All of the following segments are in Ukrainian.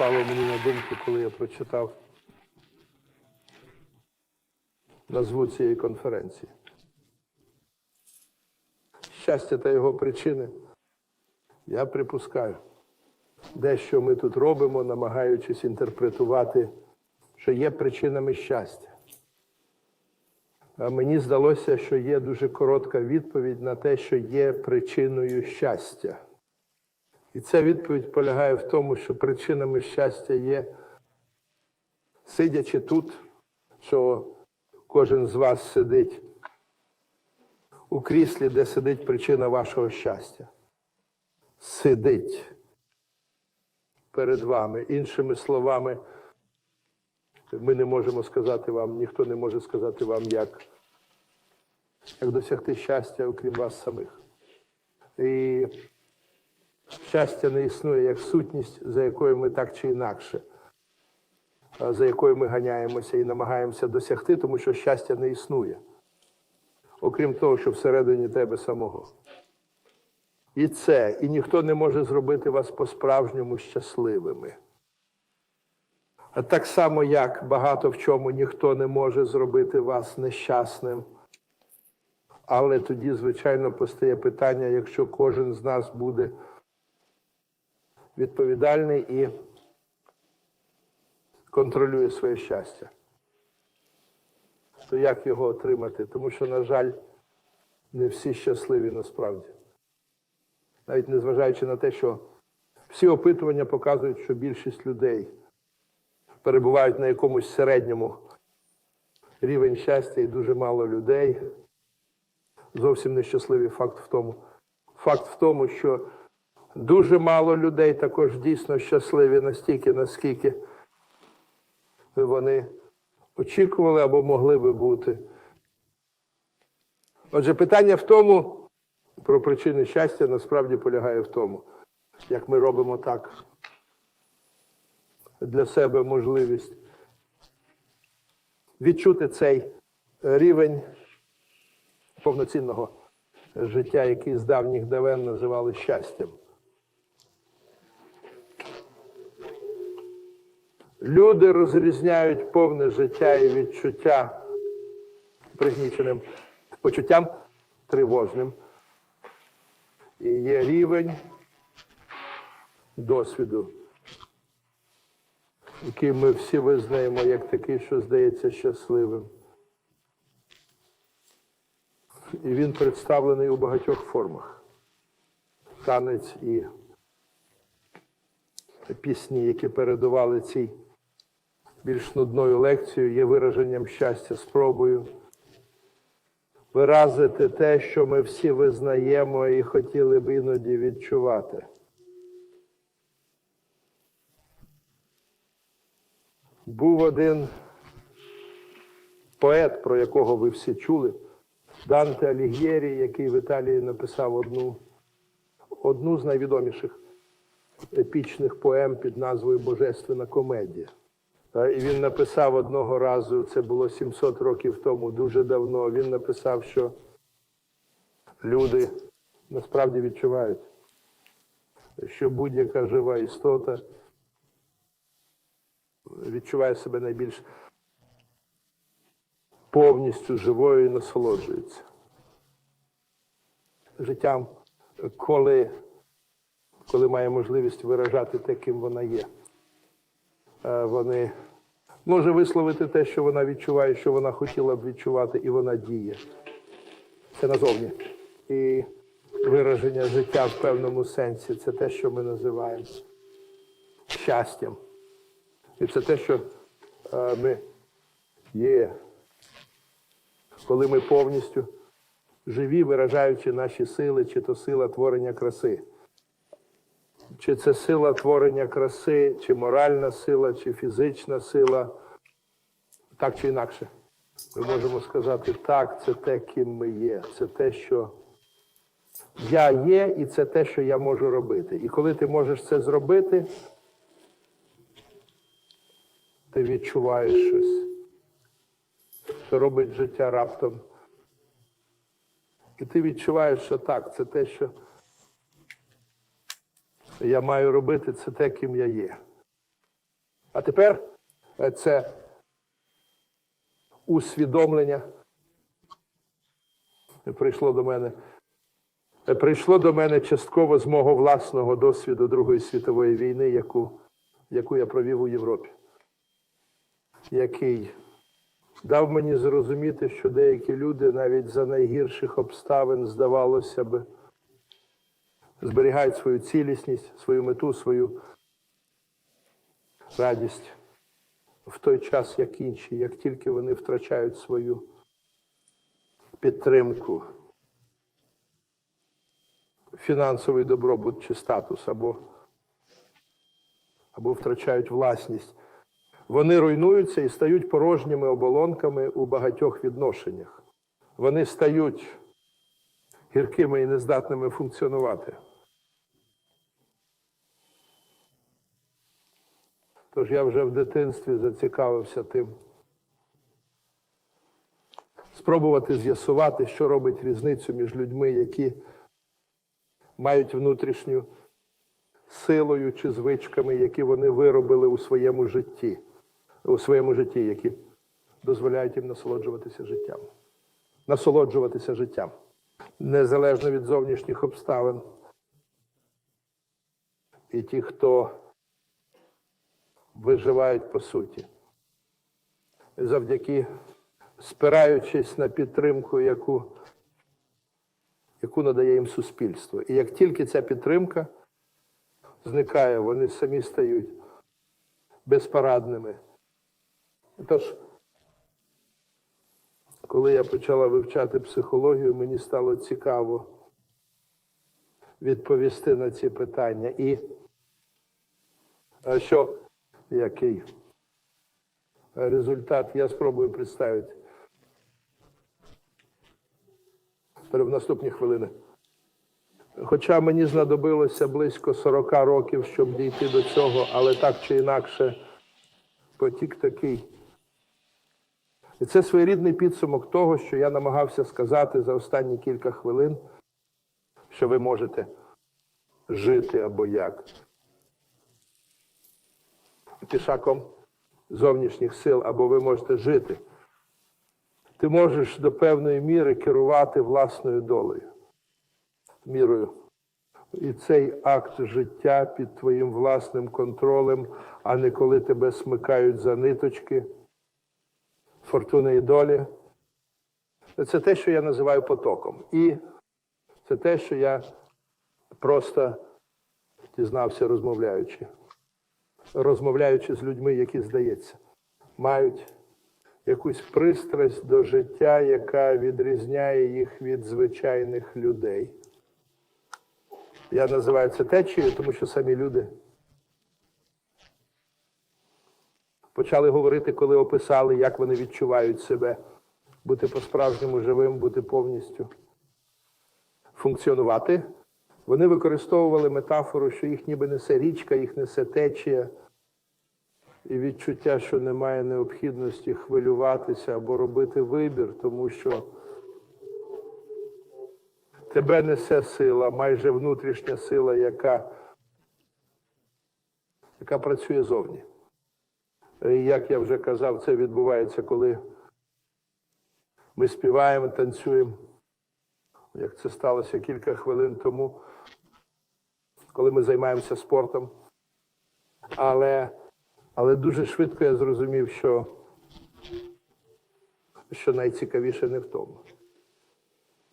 спало мені на думку, коли я прочитав назву цієї конференції. Щастя та його причини. Я припускаю, дещо ми тут робимо, намагаючись інтерпретувати, що є причинами щастя. А мені здалося, що є дуже коротка відповідь на те, що є причиною щастя. І ця відповідь полягає в тому, що причинами щастя є, сидячи тут, що кожен з вас сидить у кріслі, де сидить причина вашого щастя. Сидить перед вами. Іншими словами, ми не можемо сказати вам, ніхто не може сказати вам, як, як досягти щастя, окрім вас самих. І щастя не існує як сутність, за якою ми так чи інакше, за якою ми ганяємося і намагаємося досягти, тому що щастя не існує. Окрім того, що всередині тебе самого. І це, і ніхто не може зробити вас по-справжньому щасливими. А так само, як багато в чому ніхто не може зробити вас нещасним. Але тоді, звичайно, постає питання, якщо кожен з нас буде відповідальний і контролює своє щастя, то як його отримати? Тому що, на жаль, не всі щасливі насправді. Навіть незважаючи на те, що всі опитування показують, що більшість людей перебувають на якомусь середньому рівень щастя і дуже мало людей. Зовсім нещасливий факт в тому. Факт в тому, що дуже мало людей також дійсно щасливі настільки, наскільки вони очікували або могли би бути. Отже, питання в тому, про причини щастя насправді полягає в тому, як ми робимо так для себе можливість відчути цей рівень повноцінного життя, який з давніх давен називали щастям. Люди розрізняють повне життя і відчуття пригніченим почуттям тривожним. І є рівень досвіду, який ми всі визнаємо як такий, що здається щасливим. І він представлений у багатьох формах. Танець і пісні, які передували цій більш нудною лекцією, є вираженням щастя спробою виразити те, що ми всі визнаємо і хотіли б іноді відчувати. Був один поет, про якого ви всі чули, Данте Алігєрі, який в Італії написав одну, одну з найвідоміших епічних поем під назвою Божественна комедія. І він написав одного разу, це було 700 років тому, дуже давно. Він написав, що люди насправді відчувають, що будь-яка жива істота відчуває себе найбільш повністю живою і насолоджується життям, коли, коли має можливість виражати те, ким вона є. Е, Вони може висловити те, що вона відчуває, що вона хотіла б відчувати, і вона діє. Це назовні. І вираження життя в певному сенсі це те, що ми називаємо щастям. І це те, що е, ми є, коли ми повністю живі, виражаючи наші сили, чи то сила творення краси. Чи це сила творення краси, чи моральна сила, чи фізична сила, так чи інакше. Ми можемо сказати, так, це те, ким ми є. Це те, що я є, і це те, що я можу робити. І коли ти можеш це зробити, ти відчуваєш щось, що робить життя раптом. І ти відчуваєш, що так, це те, що я маю робити, це те, ким я є. А тепер е, це усвідомлення прийшло до мене. е, Прийшло до мене частково з мого власного досвіду Другої світової війни, яку, яку я провів у Європі, який дав мені зрозуміти, що деякі люди навіть за найгірших обставин, здавалося б, зберігають свою цілісність, свою мету, свою радість в той час, як інші, як тільки вони втрачають свою підтримку, фінансовий добробут чи статус, або, або втрачають власність. Вони руйнуються і стають порожніми оболонками у багатьох відношеннях. Вони стають гіркими і нездатними функціонувати. Тож я вже в дитинстві зацікавився тим. Спробувати з'ясувати, що робить різницю між людьми, які мають внутрішню силою чи звичками, які вони виробили у своєму житті, у своєму житті, які дозволяють їм насолоджуватися життям. Насолоджуватися життям. Незалежно від зовнішніх обставин. І ті, хто виживають по суті. Завдяки спираючись на підтримку, яку, яку надає їм суспільство. І як тільки ця підтримка зникає, вони самі стають безпорадними. Тож, коли я почала вивчати психологію, мені стало цікаво відповісти на ці питання. І що який результат я спробую представити в наступні хвилини. Хоча мені знадобилося близько 40 років, щоб дійти до цього, але так чи інакше потік такий. І це своєрідний підсумок того, що я намагався сказати за останні кілька хвилин, що ви можете жити або як пішаком зовнішніх сил, або ви можете жити. Ти можеш до певної міри керувати власною долею, мірою. І цей акт життя під твоїм власним контролем, а не коли тебе смикають за ниточки, фортуни і долі. Це те, що я називаю потоком. І це те, що я просто дізнався, розмовляючи розмовляючи з людьми, які, здається, мають якусь пристрасть до життя, яка відрізняє їх від звичайних людей. Я називаю це течією, тому що самі люди почали говорити, коли описали, як вони відчувають себе, бути по-справжньому живим, бути повністю функціонувати. Вони використовували метафору, що їх ніби несе річка, їх несе течія, і відчуття, що немає необхідності хвилюватися або робити вибір, тому що тебе несе сила, майже внутрішня сила, яка, яка працює зовні. І як я вже казав, це відбувається, коли ми співаємо, танцюємо. Як це сталося кілька хвилин тому, коли ми займаємося спортом. Але, але дуже швидко я зрозумів, що, що найцікавіше не в тому.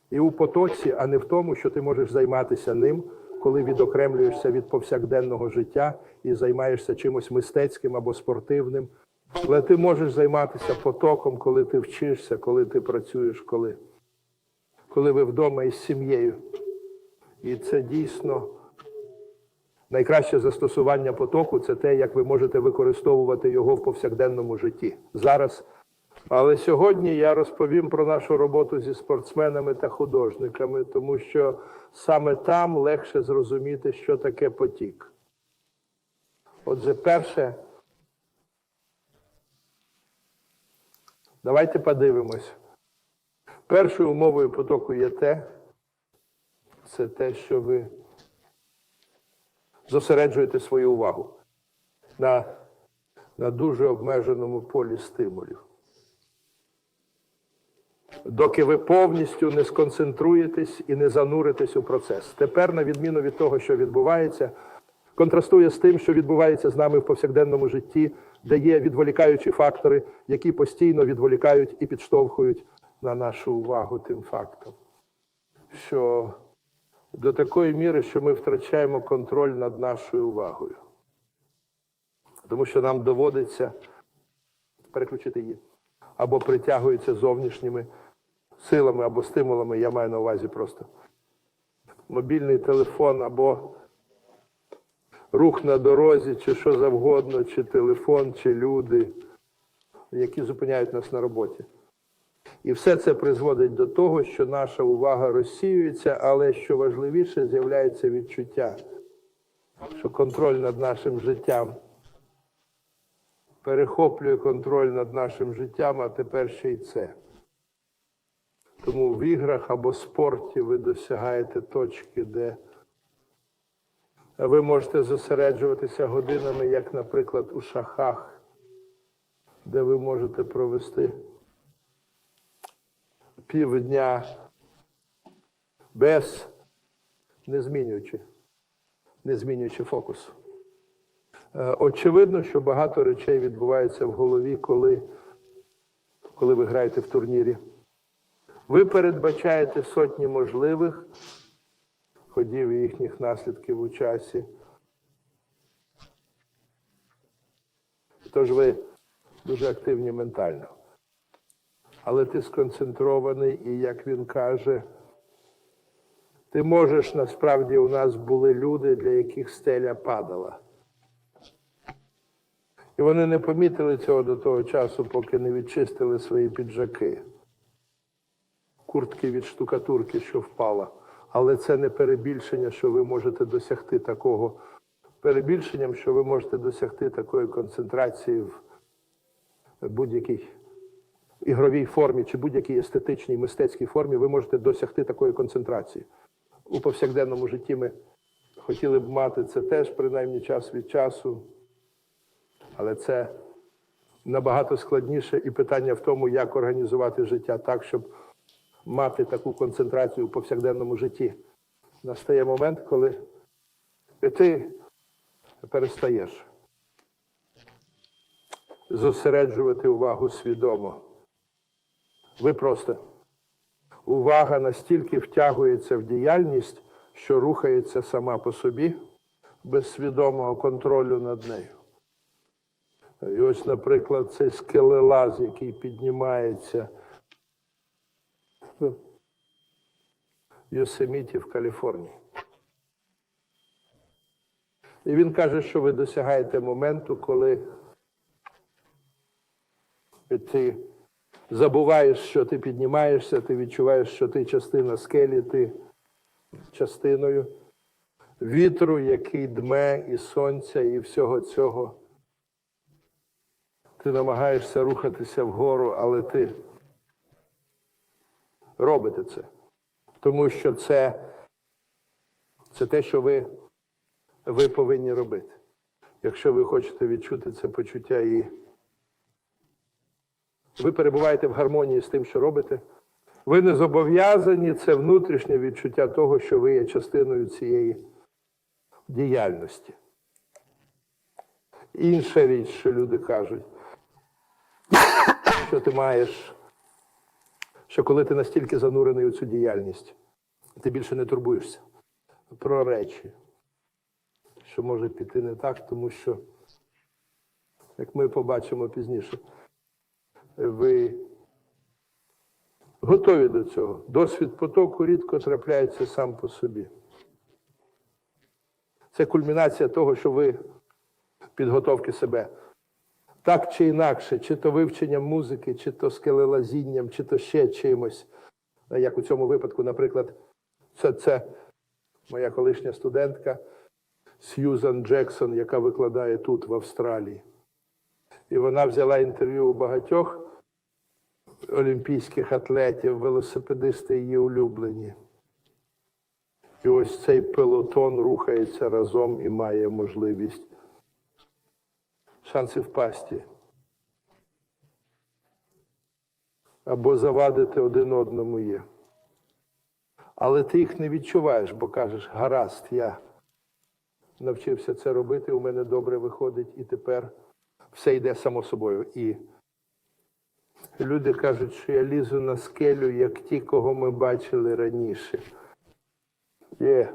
І у потоці, а не в тому, що ти можеш займатися ним, коли відокремлюєшся від повсякденного життя і займаєшся чимось мистецьким або спортивним. Але ти можеш займатися потоком, коли ти вчишся, коли ти працюєш, коли коли ви вдома із сім'єю. І це дійсно найкраще застосування потоку це те, як ви можете використовувати його в повсякденному житті. Зараз. Але сьогодні я розповім про нашу роботу зі спортсменами та художниками, тому що саме там легше зрозуміти, що таке потік. Отже, перше, давайте подивимось. Першою умовою потоку є те, це те, що ви зосереджуєте свою увагу на на дуже обмеженому полі стимулів. Доки ви повністю не сконцентруєтесь і не зануритесь у процес. Тепер, на відміну від того, що відбувається, контрастує з тим, що відбувається з нами в повсякденному житті, де є відволікаючі фактори, які постійно відволікають і підштовхують на нашу увагу тим фактом, що до такої міри, що ми втрачаємо контроль над нашою увагою. Тому що нам доводиться переключити її або притягується зовнішніми силами або стимулами, я маю на увазі просто мобільний телефон або рух на дорозі, чи що завгодно, чи телефон, чи люди, які зупиняють нас на роботі. І все це призводить до того, що наша увага розсіюється, але що важливіше, з'являється відчуття, що контроль над нашим життям перехоплює контроль над нашим життям, а тепер ще й це. Тому в іграх або спорті ви досягаєте точки, де ви можете зосереджуватися годинами, як, наприклад, у шахах, де ви можете провести півдня без не змінюючи, не змінюючи фокус. Е, Очевидно, що багато речей відбувається в голові, коли, коли ви граєте в турнірі. Ви передбачаєте сотні можливих ходів і їхніх наслідків у часі. Тож ви дуже активні ментально. Але ти сконцентрований, і як він каже, ти можеш, насправді, у нас були люди, для яких стеля падала. І вони не помітили цього до того часу, поки не відчистили свої піджаки, куртки від штукатурки, що впала. Але це не перебільшення, що ви можете досягти такого. Перебільшенням, що ви можете досягти такої концентрації в будь-якій ігровій формі чи будь-якій естетичній мистецькій формі, ви можете досягти такої концентрації. У повсякденному житті ми хотіли б мати це теж, принаймні час від часу. Але це набагато складніше і питання в тому, як організувати життя так, щоб мати таку концентрацію у повсякденному житті. Настає момент, коли ти перестаєш зосереджувати увагу свідомо. Ви просто увага настільки втягується в діяльність, що рухається сама по собі без свідомого контролю над нею. І ось, наприклад, цей скелелаз, який піднімається в Йосеміті в Каліфорнії. І він каже, що ви досягаєте моменту, коли ти забуваєш, що ти піднімаєшся, ти відчуваєш, що ти частина скелі, ти частиною вітру, який дме, і сонця, і всього цього. Ти намагаєшся рухатися вгору, але ти робите це. Тому що це, це те, що ви, ви повинні робити. Якщо ви хочете відчути це почуття і ви перебуваєте в гармонії з тим, що робите. Ви не зобов'язані, це внутрішнє відчуття того, що ви є частиною цієї діяльності. Інша річ, що люди кажуть, що ти маєш, що коли ти настільки занурений у цю діяльність, ти більше не турбуєшся про речі, що може піти не так, тому що, як ми побачимо пізніше, ви готові до цього. Досвід потоку рідко трапляється сам по собі. Це кульмінація того, що ви підготовки себе. Так чи інакше, чи то вивченням музики, чи то скелелазінням, чи то ще чимось. Як у цьому випадку, наприклад, це, це моя колишня студентка Сьюзан Джексон, яка викладає тут, в Австралії. І вона взяла інтерв'ю у багатьох олімпійських атлетів, велосипедисти її улюблені. І ось цей пелотон рухається разом і має можливість шанси впасти. Або завадити один одному є. Але ти їх не відчуваєш, бо кажеш, гаразд, я навчився це робити, у мене добре виходить, і тепер все йде само собою. І люди кажуть, що я лізу на скелю, як ті, кого ми бачили раніше. Є.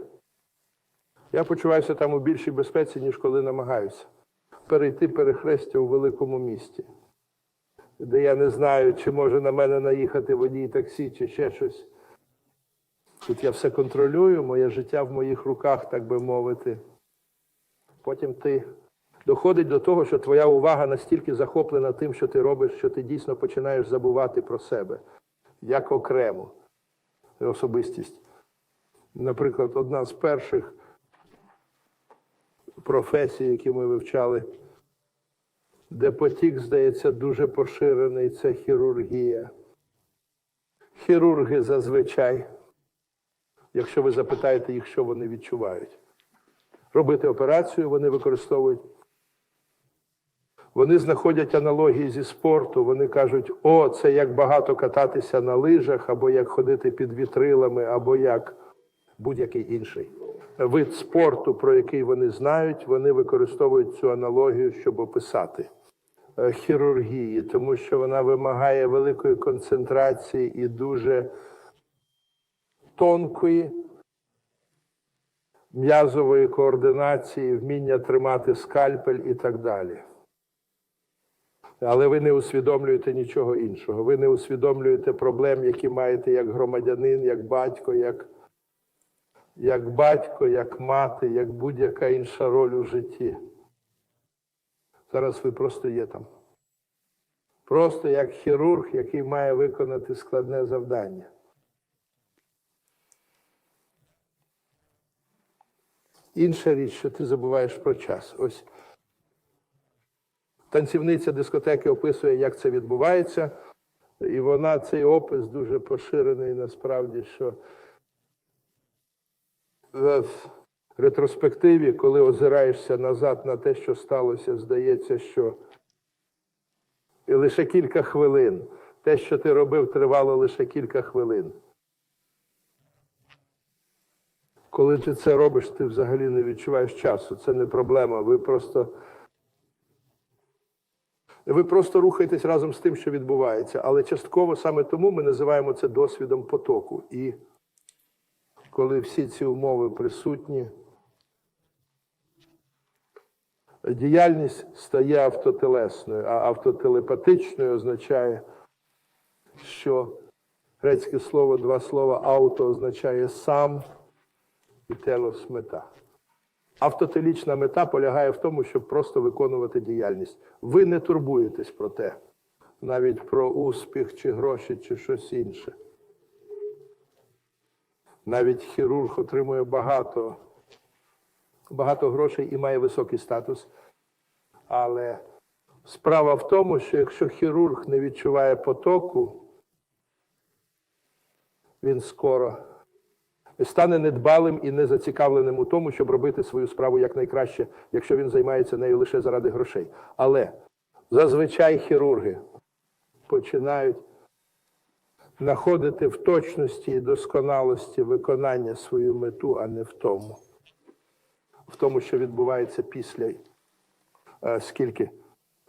Я почуваюся там у більшій безпеці, ніж коли намагаюся перейти перехрестя у великому місті, де я не знаю, чи може на мене наїхати водій таксі, чи ще щось. Тут я все контролюю, моє життя в моїх руках, так би мовити. Потім ти доходить до того, що твоя увага настільки захоплена тим, що ти робиш, що ти дійсно починаєш забувати про себе як окрему особистість. Наприклад, одна з перших професій, які ми вивчали, де потік, здається, дуже поширений, це хірургія. Хірурги зазвичай, якщо ви запитаєте їх, що вони відчувають, робити операцію вони використовують. Вони знаходять аналогії зі спорту, вони кажуть, о, це як багато кататися на лижах, або як ходити під вітрилами, або як будь-який інший вид спорту, про який вони знають, вони використовують цю аналогію, щоб описати е, хірургії, тому що вона вимагає великої концентрації і дуже тонкої м'язової координації, вміння тримати скальпель і так далі. Але ви не усвідомлюєте нічого іншого. Ви не усвідомлюєте проблем, які маєте як громадянин, як батько, як як батько, як мати, як будь-яка інша роль у житті. Зараз ви просто є там. Просто як хірург, який має виконати складне завдання. Інша річ, що ти забуваєш про час. Ось танцівниця дискотеки описує, як це відбувається, і вона цей опис дуже поширений насправді, що в ретроспективі, коли озираєшся назад на те, що сталося, здається, що і лише кілька хвилин. Те, що ти робив, тривало лише кілька хвилин. Коли ти це робиш, ти взагалі не відчуваєш часу. Це не проблема. Ви просто ви просто рухаєтесь разом з тим, що відбувається. Але частково саме тому ми називаємо це досвідом потоку. І коли всі ці умови присутні, діяльність стає автотелесною, а автотелепатичною означає, що грецьке слово, два слова авто означає сам і телос мета. Автотелічна мета полягає в тому, щоб просто виконувати діяльність. Ви не турбуєтесь про те, навіть про успіх, чи гроші, чи щось інше. Навіть хірург отримує багато, багато грошей і має високий статус. Але справа в тому, що якщо хірург не відчуває потоку, він скоро стане недбалим і незацікавленим у тому, щоб робити свою справу якнайкраще, якщо він займається нею лише заради грошей. Але зазвичай хірурги починають знаходити в точності і досконалості виконання свою мету, а не в тому. В тому, що відбувається після е, скільки,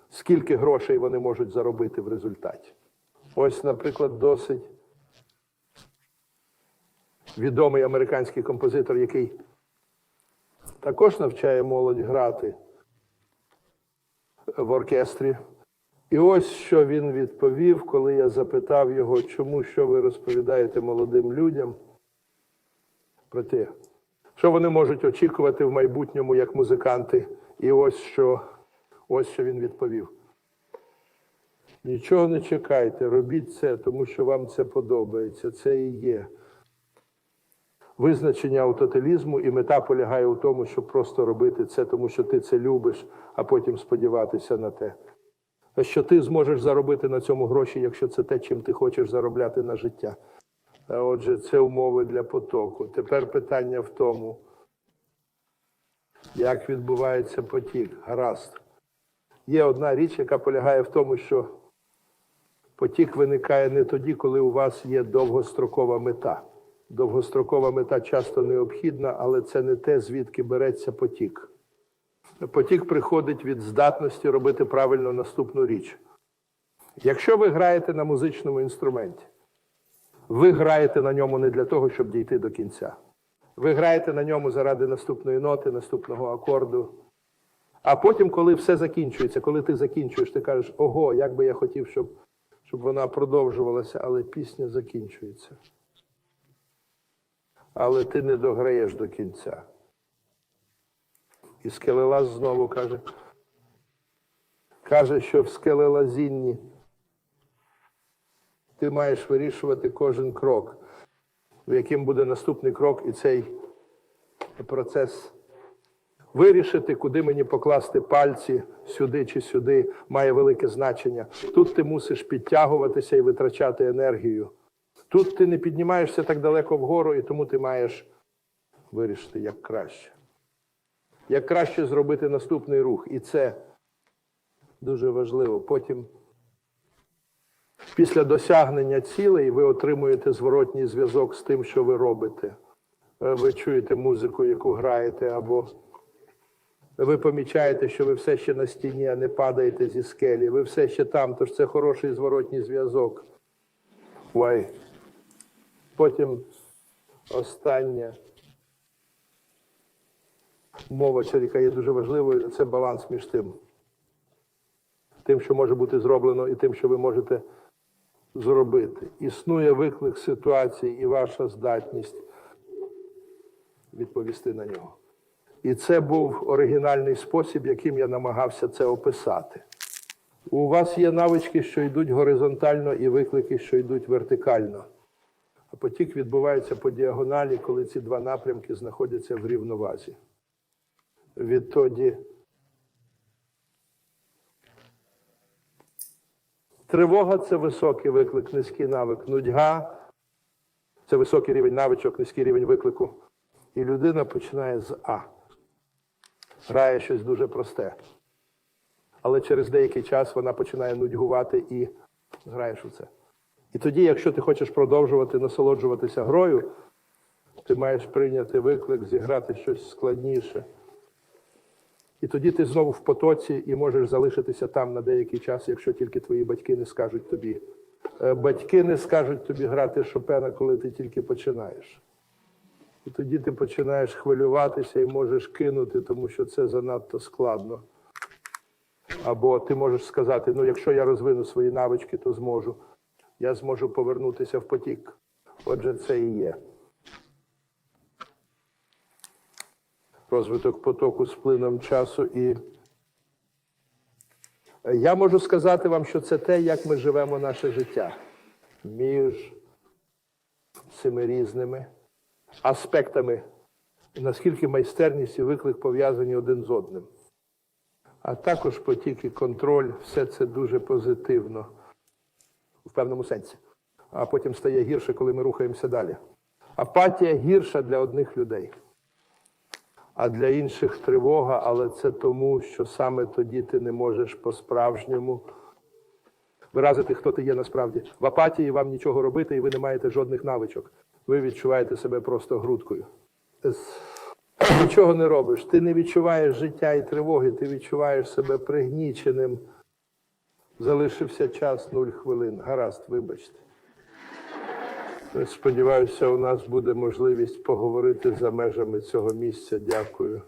скільки грошей вони можуть заробити в результаті. Ось, наприклад, досить відомий американський композитор, який також навчає молодь грати в оркестрі. І ось що він відповів, коли я запитав його, чому що ви розповідаєте молодим людям про те, що вони можуть очікувати в майбутньому як музиканти. І ось що, ось що він відповів. Нічого не чекайте, робіть це, тому що вам це подобається. Це і є. Визначення аутотелізму і мета полягає у тому, щоб просто робити це, тому що ти це любиш, а потім сподіватися на те що ти зможеш заробити на цьому гроші, якщо це те, чим ти хочеш заробляти на життя. Отже, це умови для потоку. Тепер питання в тому, як відбувається потік. Гаразд. Є одна річ, яка полягає в тому, що потік виникає не тоді, коли у вас є довгострокова мета. Довгострокова мета часто необхідна, але це не те, звідки береться потік. Потік приходить від здатності робити правильно наступну річ. Якщо ви граєте на музичному інструменті, ви граєте на ньому не для того, щоб дійти до кінця. Ви граєте на ньому заради наступної ноти, наступного акорду. А потім, коли все закінчується, коли ти закінчуєш, ти кажеш, ого, як би я хотів, щоб, щоб вона продовжувалася, але пісня закінчується. Але ти не дограєш до кінця. І скелелаз знову каже, каже, що в скелелазінні ти маєш вирішувати кожен крок, в яким буде наступний крок, і цей процес вирішити, куди мені покласти пальці сюди чи сюди, має велике значення. Тут ти мусиш підтягуватися і витрачати енергію. Тут ти не піднімаєшся так далеко вгору, і тому ти маєш вирішити як краще. Як краще зробити наступний рух. І це дуже важливо. Потім, після досягнення цілей, ви отримуєте зворотній зв'язок з тим, що ви робите. Е, Ви чуєте музику, яку граєте, або ви помічаєте, що ви все ще на стіні, а не падаєте зі скелі. Ви все ще там, тож це хороший зворотній зв'язок. Вай. Потім остання мова, яка є дуже важливою, це баланс між тим. Тим, що може бути зроблено, і тим, що ви можете зробити. Існує виклик ситуації і ваша здатність відповісти на нього. І це був оригінальний спосіб, яким я намагався це описати. У вас є навички, що йдуть горизонтально, і виклики, що йдуть вертикально. Потік відбувається по діагоналі, коли ці два напрямки знаходяться в рівновазі. Відтоді тривога це високий виклик, низький навик. Нудьга це високий рівень навичок, низький рівень виклику. І людина починає з А. Грає щось дуже просте. Але через деякий час вона починає нудьгувати і граєш у це. І тоді, якщо ти хочеш продовжувати насолоджуватися грою, ти маєш прийняти виклик, зіграти щось складніше. І тоді ти знову в потоці і можеш залишитися там на деякий час, якщо тільки твої батьки не скажуть тобі. Е, Батьки не скажуть тобі грати Шопена, коли ти тільки починаєш. І тоді ти починаєш хвилюватися і можеш кинути, тому що це занадто складно. Або ти можеш сказати: ну, якщо я розвину свої навички, то зможу. Я зможу повернутися в потік. Отже, це і є. Розвиток потоку з плином часу. І я можу сказати вам, що це те, як ми живемо наше життя між цими різними аспектами, наскільки майстерність і виклик пов'язані один з одним. А також потік і контроль, все це дуже позитивно в певному сенсі. А потім стає гірше, коли ми рухаємося далі. Апатія гірша для одних людей, а для інших тривога, але це тому, що саме тоді ти не можеш по-справжньому виразити, хто ти є насправді. В апатії вам нічого робити, і ви не маєте жодних навичок. Ви відчуваєте себе просто грудкою. Нічого не робиш. Ти не відчуваєш життя і тривоги, ти відчуваєш себе пригніченим. Залишився час нуль хвилин. Гаразд, вибачте. Сподіваюся, у нас буде можливість поговорити за межами цього місця. Дякую.